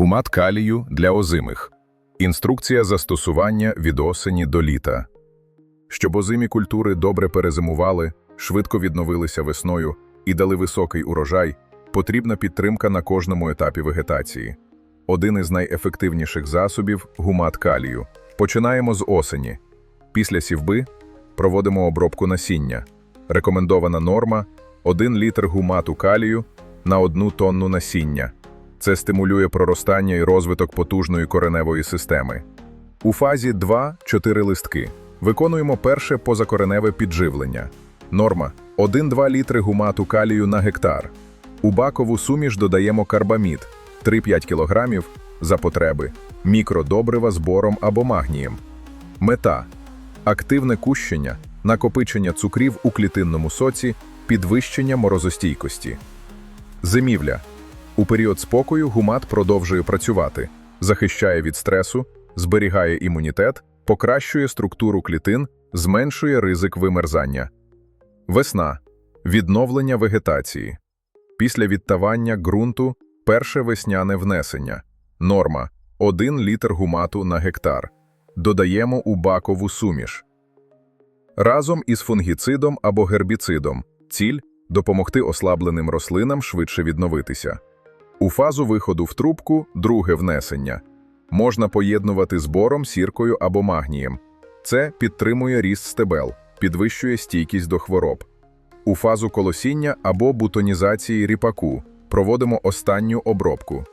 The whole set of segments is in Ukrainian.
Гумат калію для озимих. Інструкція застосування від осені до літа. Щоб озимі культури добре перезимували, швидко відновилися весною і дали високий урожай, потрібна підтримка на кожному етапі вегетації. Один із найефективніших засобів гумат калію. Починаємо з осені. Після сівби проводимо обробку насіння. Рекомендована норма 1 літр гумату калію на 1 тонну насіння. Це стимулює проростання і розвиток потужної кореневої системи. У фазі 2-4 листки виконуємо перше позакореневе підживлення. Норма 1-2 літри гумату калію на гектар. У бакову суміш додаємо карбамід 3-5 кг за потреби, мікродобрива з бором або магнієм. Мета активне кущення, накопичення цукрів у клітинному соці, підвищення морозостійкості. Зимівля. У період спокою гумат продовжує працювати, захищає від стресу, зберігає імунітет, покращує структуру клітин, зменшує ризик вимерзання. Весна. Відновлення вегетації. Після відтавання ґрунту перше весняне внесення. Норма 1 літр гумату на гектар. Додаємо у бакову суміш. Разом із фунгіцидом або гербіцидом. Ціль допомогти ослабленим рослинам швидше відновитися. У фазу виходу в трубку друге внесення. Можна поєднувати з бором, сіркою або магнієм. Це підтримує ріст стебел, підвищує стійкість до хвороб. У фазу колосіння або бутонізації ріпаку проводимо останню обробку.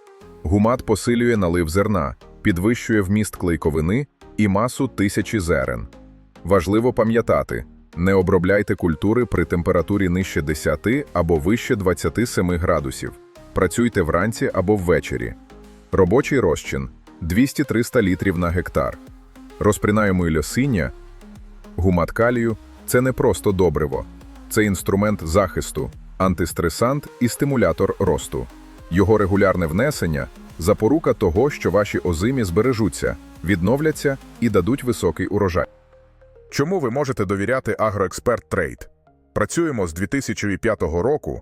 Гумат посилює налив зерна, підвищує вміст клейковини і масу тисячі зерен. Важливо пам'ятати, не обробляйте культури при температурі нижче 10 або вище 27 градусів. Працюйте вранці або ввечері. Робочий розчин 200-300 літрів на гектар. Розпрinaємо ільосиння, гумат калію – це не просто добриво. Це інструмент захисту, антистресант і стимулятор росту. Його регулярне внесення – запорука того, що ваші озимі збережуться, відновляться і дадуть високий урожай. Чому ви можете довіряти Агроексперт Трейд? Працюємо з 2005 року